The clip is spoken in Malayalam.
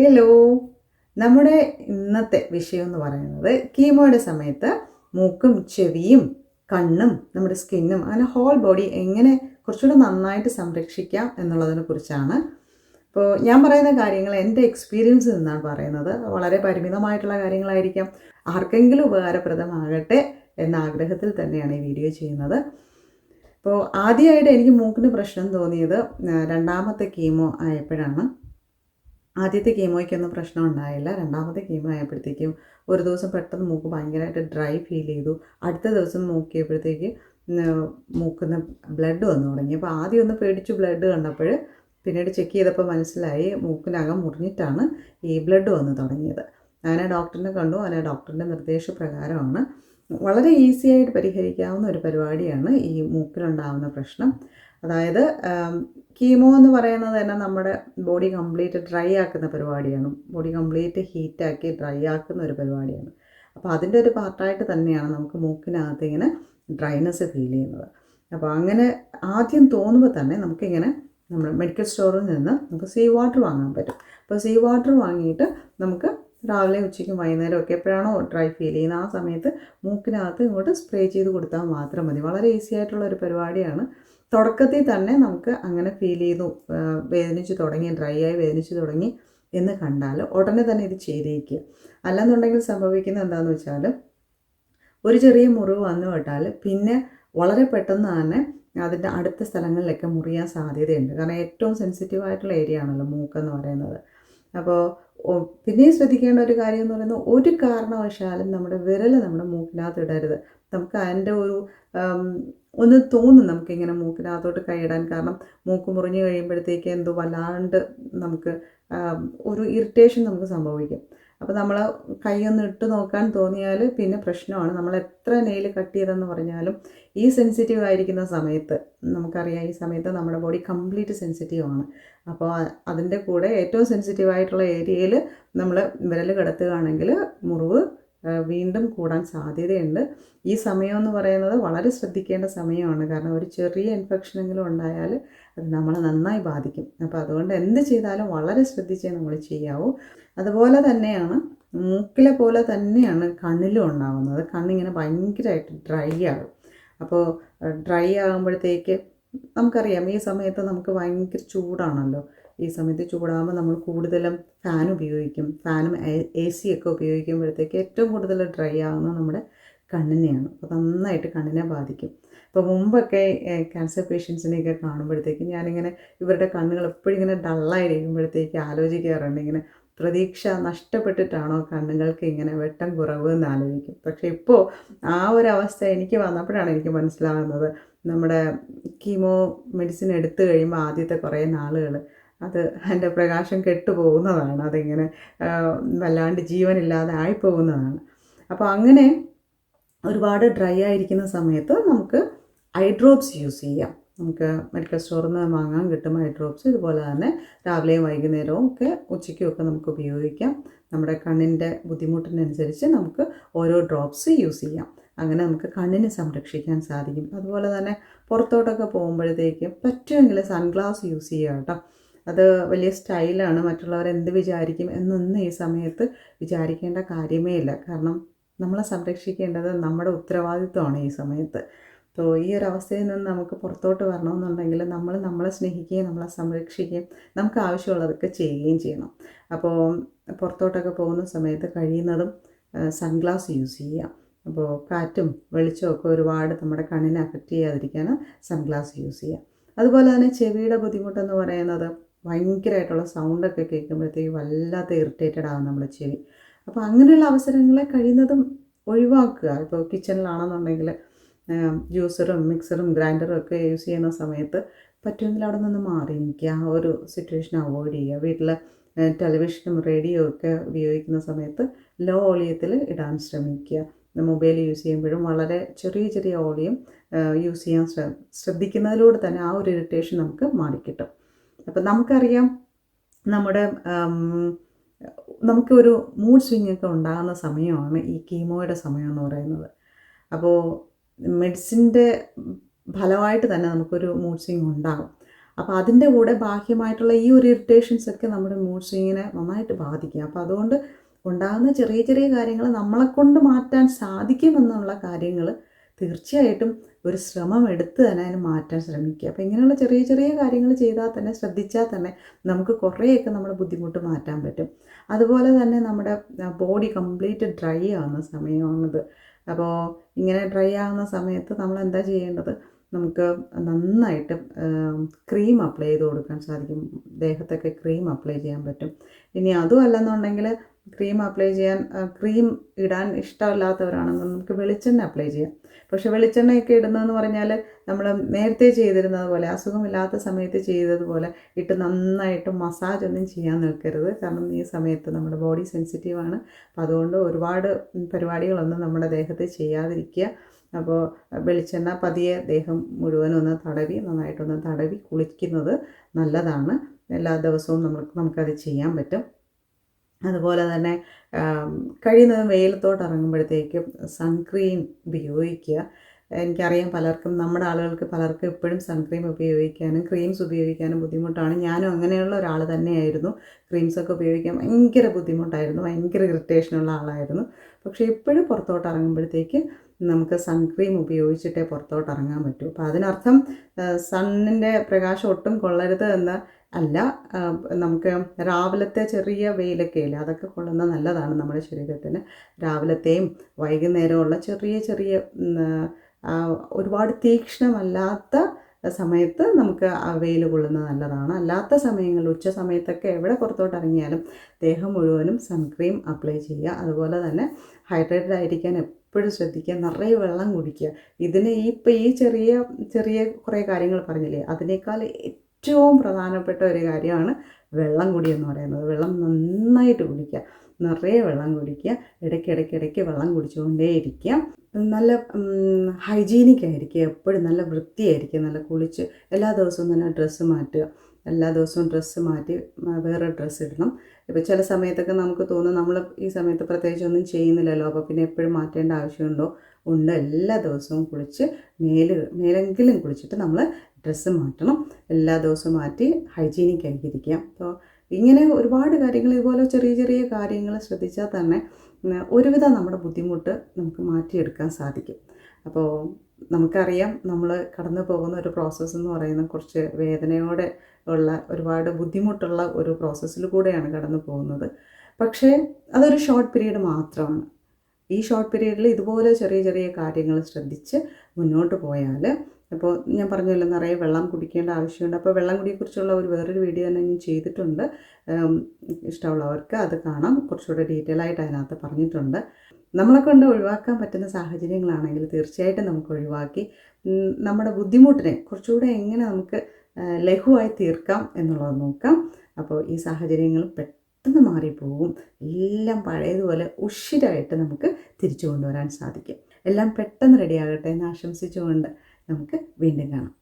ഹലോ നമ്മുടെ ഇന്നത്തെ വിഷയം എന്ന് പറയുന്നത് കീമോയുടെ സമയത്ത് മൂക്കും ചെവിയും കണ്ണും നമ്മുടെ സ്കിന്നും അങ്ങനെ ഹോൾ ബോഡി എങ്ങനെ കുറച്ചുകൂടെ നന്നായിട്ട് സംരക്ഷിക്കാം എന്നുള്ളതിനെ കുറിച്ചാണ്. ഇപ്പോൾ ഞാൻ പറയുന്ന കാര്യങ്ങൾ എന്റെ എക്സ്പീരിയൻസിൽ നിന്നാണ് പറയുന്നത്. വളരെ പരിമിതമായിട്ടുള്ള കാര്യങ്ങളായിരിക്കാം. ആർക്കെങ്കിലും ഉപകാരപ്രദമാകട്ടെ എന്ന ആഗ്രഹത്തിൽ തന്നെയാണ് ഈ വീഡിയോ ചെയ്യുന്നത്. അപ്പോൾ ആദ്യമായിട്ട് എനിക്ക് മൂക്കിന് പ്രശ്നം തോന്നിയത് രണ്ടാമത്തെ കീമോ ആയപ്പോഴാണ്. ആദ്യത്തെ കീമോയ്ക്കൊന്നും പ്രശ്നം ഉണ്ടായില്ല. രണ്ടാമത്തെ കീമോ ആയപ്പോഴത്തേക്കും ഒരു ദിവസം പെട്ടെന്ന് മൂക്ക് ഭയങ്കരമായിട്ട് ഡ്രൈ ഫീൽ ചെയ്തു. അടുത്ത ദിവസം നോക്കിയപ്പോഴത്തേക്ക് മൂക്കുന്ന ബ്ലഡ് വന്നു തുടങ്ങി. അപ്പോൾ ആദ്യം ഒന്ന് പേടിച്ചു ബ്ലഡ് കണ്ടപ്പോൾ പിന്നീട് ചെക്ക് ചെയ്തപ്പോൾ മനസ്സിലായി മൂക്കിനകം മുറിഞ്ഞിട്ടാണ് ഈ ബ്ലഡ് വന്ന് തുടങ്ങിയത്. അങ്ങനെ ഡോക്ടറിനെ കണ്ടു. അങ്ങനെ ഡോക്ടറിന്റെ നിർദ്ദേശപ്രകാരമാണ്. വളരെ ഈസിയായിട്ട് പരിഹരിക്കാവുന്ന ഒരു പരിപാടിയാണ് ഈ മൂക്കിലുണ്ടാകുന്ന പ്രശ്നം. അതായത് കീമോ എന്ന് പറയുന്നത് തന്നെ നമ്മുടെ ബോഡി കംപ്ലീറ്റ് ഡ്രൈ ആക്കുന്ന പരിപാടിയാണ്. ബോഡി കംപ്ലീറ്റ് ഹീറ്റാക്കി ഡ്രൈ ആക്കുന്ന ഒരു പരിപാടിയാണ്. അപ്പോൾ അതിന്റെ ഒരു പാർട്ടായിട്ട് തന്നെയാണ് നമുക്ക് മൂക്കിനകത്ത് ഇങ്ങനെ ഡ്രൈനെസ് ഫീൽ ചെയ്യുന്നത്. അപ്പോൾ അങ്ങനെ ആദ്യം തോന്നുമ്പോൾ തന്നെ നമുക്കിങ്ങനെ നമ്മൾ മെഡിക്കൽ സ്റ്റോറിൽ നിന്ന് നമുക്ക് സീ വാട്ടർ വാങ്ങാൻ പറ്റും. അപ്പോൾ സീ വാട്ടർ വാങ്ങിയിട്ട് നമുക്ക് രാവിലെ ഉച്ചയ്ക്കും വൈകുന്നേരം ഒക്കെ എപ്പോഴാണോ ഡ്രൈ ഫീൽ ചെയ്യുന്നത് ആ സമയത്ത് മൂക്കിനകത്ത് ഇങ്ങോട്ട് സ്പ്രേ ചെയ്ത് കൊടുത്താൽ മാത്രം മതി. വളരെ ഈസി ആയിട്ടുള്ള ഒരു പരിപാടിയാണ്. തുടക്കത്തിൽ തന്നെ നമുക്ക് അങ്ങനെ ഫീൽ ചെയ്തു വേദനിച്ച് തുടങ്ങി ഡ്രൈ ആയി വേദനിച്ച് തുടങ്ങി എന്ന് കണ്ടാൽ ഉടനെ തന്നെ ഇത് ചെയ്തേക്കുക അല്ലെന്നുണ്ടെങ്കിൽ സംഭവിക്കുന്നത് എന്താണെന്ന് വെച്ചാൽ ഒരു ചെറിയ മുറിവ് വന്നു വിട്ടാൽ പിന്നെ വളരെ പെട്ടെന്ന് തന്നെ അതിന്റെ അടുത്ത സ്ഥലങ്ങളിലൊക്കെ മുറിയാൻ സാധ്യതയുണ്ട്. കാരണം ഏറ്റവും സെൻസിറ്റീവ് ആയിട്ടുള്ള ഏരിയ ആണല്ലോ മൂക്കെന്ന് പറയുന്നത്. അപ്പോൾ പിന്നെയും ശ്രദ്ധിക്കേണ്ട ഒരു കാര്യം എന്ന് പറയുന്നത് ഒരു കാരണവശാലും നമ്മുടെ വിരൽ നമ്മുടെ മൂക്കിനകത്ത് ഇടരുത്. നമുക്ക് അതിന്റെ ഒരു ഒന്ന് തോന്നും നമുക്കിങ്ങനെ മൂക്കിനകത്തോട്ട് കൈയിടാൻ. കാരണം മൂക്ക് മുറിഞ്ഞു കഴിയുമ്പോഴത്തേക്ക് എന്തോ വല്ലാണ്ട് നമുക്ക് ഒരു ഇറിറ്റേഷൻ നമുക്ക് സംഭവിക്കും. അപ്പോൾ നമ്മൾ കൈ ഒന്ന് ഇട്ട് നോക്കാൻ തോന്നിയാൽ പിന്നെ പ്രശ്നമാണ്. നമ്മൾ എത്ര നെയിൽ കട്ട് ചെയ്തെന്ന് പറഞ്ഞാലും ഈ സെൻസിറ്റീവ് ആയിരിക്കുന്ന സമയത്ത് നമുക്കറിയാം ഈ സമയത്ത് നമ്മുടെ ബോഡി കംപ്ലീറ്റ് സെൻസിറ്റീവ് ആണ്. അപ്പോൾ അതിന്റെ കൂടെ ഏറ്റവും സെൻസിറ്റീവ് ആയിട്ടുള്ള ഏരിയയിൽ നമ്മൾ വിരൽ കിടത്തുകയാണെങ്കിൽ മുറിവ് വീണ്ടും കൂടാൻ സാധ്യതയുണ്ട്. ഈ സമയം എന്ന് പറയുന്നത് വളരെ ശ്രദ്ധിക്കേണ്ട സമയമാണ്. കാരണം ഒരു ചെറിയ ഇൻഫെക്ഷനെങ്കിലും ഉണ്ടായാൽ അത് നമ്മളെ നന്നായി ബാധിക്കും. അപ്പോൾ അതുകൊണ്ട് എന്ത് ചെയ്താലും വളരെ ശ്രദ്ധിച്ചേ നമ്മൾ ചെയ്യാവൂ. അതുപോലെ തന്നെയാണ് മൂക്കിലെ പോലെ തന്നെയാണ് കണ്ണിലും ഉണ്ടാകുന്നത് കണ്ണിങ്ങനെ ഭയങ്കരമായിട്ട് ഡ്രൈ ആകും. അപ്പോൾ ഡ്രൈ ആകുമ്പോഴത്തേക്ക് നമുക്കറിയാം ഈ സമയത്ത് നമുക്ക് ഭയങ്കര ചൂടാണല്ലോ. ഈ സമയത്ത് ചൂടാകുമ്പോൾ നമ്മൾ കൂടുതലും ഫാൻ ഉപയോഗിക്കും. ഫാനും എ സി ഒക്കെ ഉപയോഗിക്കുമ്പോഴത്തേക്ക് ഏറ്റവും കൂടുതൽ ഡ്രൈ ആകുന്നത് നമ്മുടെ കണ്ണിനെയാണ്. അപ്പോൾ നന്നായിട്ട് കണ്ണിനെ ബാധിക്കും. ഇപ്പോൾ മുമ്പൊക്കെ ക്യാൻസർ പേഷ്യൻസിനെയൊക്കെ കാണുമ്പോഴത്തേക്കും ഞാനിങ്ങനെ ഇവരുടെ കണ്ണുകൾ എപ്പോഴും ഇങ്ങനെ ഡള്ളായിരിക്കുമ്പോഴത്തേക്ക് ആലോചിക്കാറുണ്ട്. ഇങ്ങനെ പ്രതീക്ഷ നഷ്ടപ്പെട്ടിട്ടാണോ കണ്ണുകൾക്ക് ഇങ്ങനെ വെട്ടം കുറവ് എന്ന് ആലോചിക്കും. പക്ഷേ ഇപ്പോൾ ആ ഒരു അവസ്ഥ എനിക്ക് വന്നപ്പോഴാണ് എനിക്ക് മനസ്സിലാകുന്നത് നമ്മുടെ കീമോ മെഡിസിൻ എടുത്തു കഴിയുമ്പോൾ ആദ്യത്തെ കുറേ നാളുകൾ അത് അതിന്റെ പ്രകാശം കെട്ടുപോകുന്നതാണ്. അതിങ്ങനെ വല്ലാണ്ട് ജീവനില്ലാതെ ആയിപ്പോകുന്നതാണ്. അപ്പോൾ അങ്ങനെ ഒരുപാട് ഡ്രൈ ആയിരിക്കുന്ന സമയത്ത് നമുക്ക് ഐ ഡ്രോപ്സ് യൂസ് ചെയ്യാം. നമുക്ക് മെഡിക്കൽ സ്റ്റോറിൽ നിന്ന് വാങ്ങാൻ കിട്ടും ഐ ഡ്രോപ്സ്. ഇതുപോലെ തന്നെ രാവിലെയും വൈകുന്നേരവും ഒക്കെ ഉച്ചയ്ക്കും ഒക്കെ നമുക്ക് ഉപയോഗിക്കാം. നമ്മുടെ കണ്ണിന്റെ ബുദ്ധിമുട്ടിനനുസരിച്ച് നമുക്ക് ഓരോ ഡ്രോപ്സ് യൂസ് ചെയ്യാം. അങ്ങനെ നമുക്ക് കണ്ണിനെ സംരക്ഷിക്കാൻ സാധിക്കും. അതുപോലെ തന്നെ പുറത്തോട്ടൊക്കെ പോകുമ്പോഴത്തേക്കും പറ്റുമെങ്കിൽ സൺഗ്ലാസ് യൂസ് ചെയ്യുക കേട്ടോ. അത് വലിയ സ്റ്റൈലാണ് മറ്റുള്ളവർ എന്ത് വിചാരിക്കും എന്നൊന്നും ഈ സമയത്ത് വിചാരിക്കേണ്ട കാര്യമേ ഇല്ല. കാരണം നമ്മളെ സംരക്ഷിക്കേണ്ടത് നമ്മുടെ ഉത്തരവാദിത്വമാണ് ഈ സമയത്ത്. അപ്പോൾ ഈ ഒരു അവസ്ഥയിൽ നിന്ന് നമുക്ക് പുറത്തോട്ട് വരണമെന്നുണ്ടെങ്കിൽ നമ്മൾ നമ്മളെ സ്നേഹിക്കുകയും നമ്മളെ സംരക്ഷിക്കുകയും നമുക്ക് ആവശ്യമുള്ളതൊക്കെ ചെയ്യുകയും ചെയ്യണം. അപ്പോൾ പുറത്തോട്ടൊക്കെ പോകുന്ന സമയത്ത് കഴിയുന്നതും സൺഗ്ലാസ് യൂസ് ചെയ്യാം അപ്പോൾ കാറ്റും വെളിച്ചവും ഒക്കെ ഒരുപാട് നമ്മുടെ കണ്ണിനെ അഫക്റ്റ് ചെയ്യാതിരിക്കാൻ സൺഗ്ലാസ് യൂസ് ചെയ്യാം അതുപോലെ തന്നെ ചെവിയുടെ ബുദ്ധിമുട്ടെന്ന് പറയുന്നത് ഭയങ്കരമായിട്ടുള്ള സൗണ്ടൊക്കെ കേൾക്കുമ്പോഴത്തേക്ക് വല്ലാത്ത ഇറിറ്റേറ്റഡ് ആകും നമ്മുടെ ചെവി. അപ്പോൾ അങ്ങനെയുള്ള അവസരങ്ങളെ കഴിയുന്നതും ഒഴിവാക്കുക. ഇപ്പോൾ കിച്ചണിലാണെന്നുണ്ടെങ്കിൽ ജ്യൂസറും മിക്സറും ഗ്രൈൻഡറും ഒക്കെ യൂസ് ചെയ്യുന്ന സമയത്ത് പറ്റുമെങ്കിൽ അവിടെ നിന്ന് മാറി നിൽക്കുക. ആ ഒരു സിറ്റുവേഷൻ അവോയ്ഡ് ചെയ്യുക. വീട്ടിൽ ടെലിവിഷനും റേഡിയോ ഒക്കെ ഉപയോഗിക്കുന്ന സമയത്ത് ലോ ഓളിയത്തിൽ ഇടാൻ ശ്രമിക്കുക. മൊബൈൽ യൂസ് ചെയ്യുമ്പോഴും വളരെ ചെറിയ ചെറിയ ഓളിയം യൂസ് ചെയ്യാൻ ശ്രദ്ധിക്കുന്നതിലൂടെ തന്നെ ആ ഒരു ഇറിറ്റേഷൻ നമുക്ക് മാറിക്കിട്ടും. അപ്പം നമുക്കറിയാം നമ്മുടെ നമുക്കൊരു മൂഡ് സ്വിങ് ഒക്കെ ഉണ്ടാകുന്ന സമയമാണ് ഈ കീമോയുടെ സമയം എന്ന് പറയുന്നത്. അപ്പോൾ മെഡിസിന്റെ ഫലമായിട്ട് തന്നെ നമുക്കൊരു മൂഡ് സ്വിങ് ഉണ്ടാകും. അപ്പോൾ അതിന്റെ കൂടെ ബാഹ്യമായിട്ടുള്ള ഈ ഒരു ഇറിറ്റേഷൻസ് ഒക്കെ നമ്മുടെ മൂഡ് സ്വിങ്ങിനെ നന്നായിട്ട് ബാധിക്കും. അപ്പോൾ അതുകൊണ്ട് ഉണ്ടാകുന്ന ചെറിയ ചെറിയ കാര്യങ്ങൾ നമ്മളെക്കൊണ്ട് മാറ്റാൻ സാധിക്കുമെന്നുള്ള കാര്യങ്ങൾ തീർച്ചയായിട്ടും ഒരു ശ്രമം എടുത്ത് തന്നെ അതിന് മാറ്റാൻ ശ്രമിക്കുക. അപ്പോൾ ഇങ്ങനെയുള്ള ചെറിയ ചെറിയ കാര്യങ്ങൾ ചെയ്താൽ തന്നെ ശ്രദ്ധിച്ചാൽ തന്നെ നമുക്ക് കുറേയൊക്കെ നമ്മുടെ ബുദ്ധിമുട്ട് മാറ്റാൻ പറ്റും. അതുപോലെ തന്നെ നമ്മുടെ ബോഡി കംപ്ലീറ്റ് ഡ്രൈ ആവുന്ന സമയമാണിത്. അപ്പോൾ ഇങ്ങനെ ഡ്രൈ ആവുന്ന സമയത്ത് നമ്മൾ എന്താ ചെയ്യേണ്ടത്? നമുക്ക് നന്നായിട്ട് ക്രീം അപ്ലൈ ചെയ്ത് കൊടുക്കാൻ സാധിക്കും. ദേഹത്തൊക്കെ ക്രീം അപ്ലൈ ചെയ്യാൻ പറ്റും. ഇനി അതും അല്ലെന്നുണ്ടെങ്കിൽ ക്രീം അപ്ലൈ ചെയ്യാൻ ക്രീം ഇടാൻ ഇഷ്ടമല്ലാത്തവരാണെങ്കിൽ നമുക്ക് വെളിച്ചെണ്ണ അപ്ലൈ ചെയ്യാം. പക്ഷെ വെളിച്ചെണ്ണയൊക്കെ ഇടുന്നതെന്ന് പറഞ്ഞാൽ നമ്മൾ നേരത്തെ ചെയ്തിരുന്നത് പോലെ അസുഖമില്ലാത്ത സമയത്ത് ചെയ്തതുപോലെ ഇട്ട് നന്നായിട്ട് മസാജ് ഒന്നും ചെയ്യാൻ നിൽക്കരുത്. കാരണം ഈ സമയത്ത് നമ്മുടെ ബോഡി സെൻസിറ്റീവാണ് അപ്പോൾ അതുകൊണ്ട് ഒരുപാട് പരിപാടികളൊന്നും നമ്മുടെ ദേഹത്ത് ചെയ്യാതിരിക്കുക. അപ്പോൾ വെളിച്ചെണ്ണ പതിയെ ദേഹം മുഴുവനും ഒന്ന് തടവി നന്നായിട്ടൊന്ന് തടവി കുളിക്കുന്നത് നല്ലതാണ്. എല്ലാ ദിവസവും നമുക്ക് നമുക്കത് ചെയ്യാൻ പറ്റും. അതുപോലെ തന്നെ കഴിയുന്നതും വെയിലത്തോട്ട് ഇറങ്ങുമ്പോഴത്തേക്കും സൺക്രീം ഉപയോഗിക്കുക. എനിക്കറിയാം പലർക്കും നമ്മുടെ ആളുകൾക്ക് പലർക്കും എപ്പോഴും സൺക്രീം ഉപയോഗിക്കാനും ക്രീംസ് ഉപയോഗിക്കാനും ബുദ്ധിമുട്ടാണ്. ഞാനും അങ്ങനെയുള്ള ഒരാൾ തന്നെയായിരുന്നു. ക്രീംസൊക്കെ ഉപയോഗിക്കാൻ ഭയങ്കര ബുദ്ധിമുട്ടായിരുന്നു. ഭയങ്കര ഇറിറ്റേഷനുള്ള ആളായിരുന്നു. പക്ഷേ എപ്പോഴും പുറത്തോട്ട് ഇറങ്ങുമ്പോഴത്തേക്ക് നമുക്ക് സൺക്രീം ഉപയോഗിച്ചിട്ടേ പുറത്തോട്ട് ഇറങ്ങാൻ പറ്റൂ. അപ്പോൾ അതിനർത്ഥം സണ്ണിന്റെ പ്രകാശം ഒട്ടും കൊള്ളരുത് എന്ന് അല്ല നമുക്ക് രാവിലത്തെ ചെറിയ വെയിലൊക്കെ ഇല്ല അതൊക്കെ കൊള്ളുന്ന നല്ലതാണ് നമ്മുടെ ശരീരത്തിന്. രാവിലത്തെയും വൈകുന്നേരമുള്ള ചെറിയ ചെറിയ ഒരുപാട് തീക്ഷ്ണമല്ലാത്ത സമയത്ത് നമുക്ക് വെയിൽ കൊള്ളുന്നത് നല്ലതാണ്. അല്ലാത്ത സമയങ്ങളിൽ ഉച്ച സമയത്തൊക്കെ എവിടെ പുറത്തോട്ട് ഇറങ്ങിയാലും ദേഹം മുഴുവനും സൺക്രീം അപ്ലൈ ചെയ്യുക. അതുപോലെ തന്നെ ഹൈഡ്രേറ്റഡ് ആയിരിക്കാൻ എപ്പോഴും ശ്രദ്ധിക്കുക. നിറയെ വെള്ളം കുടിക്കുക. ഇതിന് ഈ ഇപ്പം ഈ ചെറിയ ചെറിയ കുറേ കാര്യങ്ങൾ പറഞ്ഞില്ലേ? അതിനേക്കാൾ ഏറ്റവും പ്രധാനപ്പെട്ട ഒരു കാര്യമാണ് വെള്ളം കുടി എന്ന് പറയുന്നത്. വെള്ളം നന്നായിട്ട് കുടിക്കുക. നിറയെ വെള്ളം കുടിക്കുക. ഇടയ്ക്കിടയ്ക്കിടയ്ക്ക് ഇടയ്ക്ക് വെള്ളം കുടിച്ചുകൊണ്ടേയിരിക്കുക. നല്ല ഹൈജീനിക് ആയിരിക്കുക. എപ്പോഴും നല്ല വൃത്തിയായിരിക്കുക. നല്ല കുളിച്ച് എല്ലാ ദിവസവും തന്നെ ഡ്രസ്സ് മാറ്റുക. എല്ലാ ദിവസവും ഡ്രസ്സ് മാറ്റി വേറെ ഡ്രസ്സ് ഇടണം. ഇപ്പോൾ ചില സമയത്തൊക്കെ നമുക്ക് തോന്നും നമ്മൾ ഈ സമയത്ത് പ്രത്യേകിച്ച് ഒന്നും ചെയ്യുന്നില്ലല്ലോ. അപ്പോൾ പിന്നെ എപ്പോഴും മാറ്റേണ്ട ആവശ്യമുണ്ടോ? ഉണ്ട് എല്ലാ ദിവസവും കുളിച്ച് മേൽ മേലെങ്കിലും കുളിച്ചിട്ട് നമ്മൾ ഡ്രസ്സ് മാറ്റണം. എല്ലാ ദിവസവും മാറ്റി ഹൈജീനിക് ആയിരിക്കുക അപ്പോൾ ഇങ്ങനെ ഒരുപാട് കാര്യങ്ങൾ ഇതുപോലെ ചെറിയ ചെറിയ കാര്യങ്ങൾ ശ്രദ്ധിച്ചാൽ തന്നെ ഒരുവിധം നമ്മുടെ ബുദ്ധിമുട്ട് നമുക്ക് മാറ്റിയെടുക്കാൻ സാധിക്കും. അപ്പോൾ നമുക്കറിയാം നമ്മൾ കടന്നു പോകുന്ന ഒരു പ്രോസസ്സ് എന്ന് പറയുന്നത് കുറച്ച് വേദനയോടെ ഉള്ള ഒരുപാട് ബുദ്ധിമുട്ടുള്ള ഒരു പ്രോസസ്സിൽ കൂടെയാണ് കടന്നു പോകുന്നത്. പക്ഷേ അതൊരു ഷോർട്ട് പീരീഡ് മാത്രമാണ്. ഈ ഷോർട്ട് പീരീഡിൽ ഇതുപോലെ ചെറിയ ചെറിയ കാര്യങ്ങൾ ശ്രദ്ധിച്ച് മുന്നോട്ട് പോയാൽ അപ്പോൾ ഞാൻ പറഞ്ഞല്ലോ നിറയെ വെള്ളം കുടിക്കേണ്ട ആവശ്യമുണ്ട്. അപ്പോൾ വെള്ളം കുടിയെക്കുറിച്ചുള്ള ഒരു വേറൊരു വീഡിയോ തന്നെ ഞാൻ ചെയ്തിട്ടുണ്ട്. ഇഷ്ടമുള്ളവർക്ക് അത് കാണാം. കുറച്ചുകൂടെ ഡീറ്റെയിൽ ആയിട്ട് അതിനകത്ത് പറഞ്ഞിട്ടുണ്ട്. നമ്മളെ കൊണ്ട് ഒഴിവാക്കാൻ പറ്റുന്ന സാഹചര്യങ്ങളാണെങ്കിൽ തീർച്ചയായിട്ടും നമുക്ക് ഒഴിവാക്കി നമ്മുടെ ബുദ്ധിമുട്ടിനെ കുറച്ചുകൂടെ എങ്ങനെ നമുക്ക് ലഘുവായി തീർക്കാം എന്നുള്ളത് നോക്കാം. അപ്പോൾ ഈ സാഹചര്യങ്ങൾ പെട്ടെന്ന് മാറിപ്പോവും. എല്ലാം പഴയതുപോലെ ഉഷിരായിട്ട് നമുക്ക് തിരിച്ചു കൊണ്ടുവരാൻ സാധിക്കും. എല്ലാം പെട്ടെന്ന് റെഡിയാകട്ടെ എന്ന് ആശംസിച്ചുകൊണ്ട് നമുക്ക് വീണ്ടും കാണാം.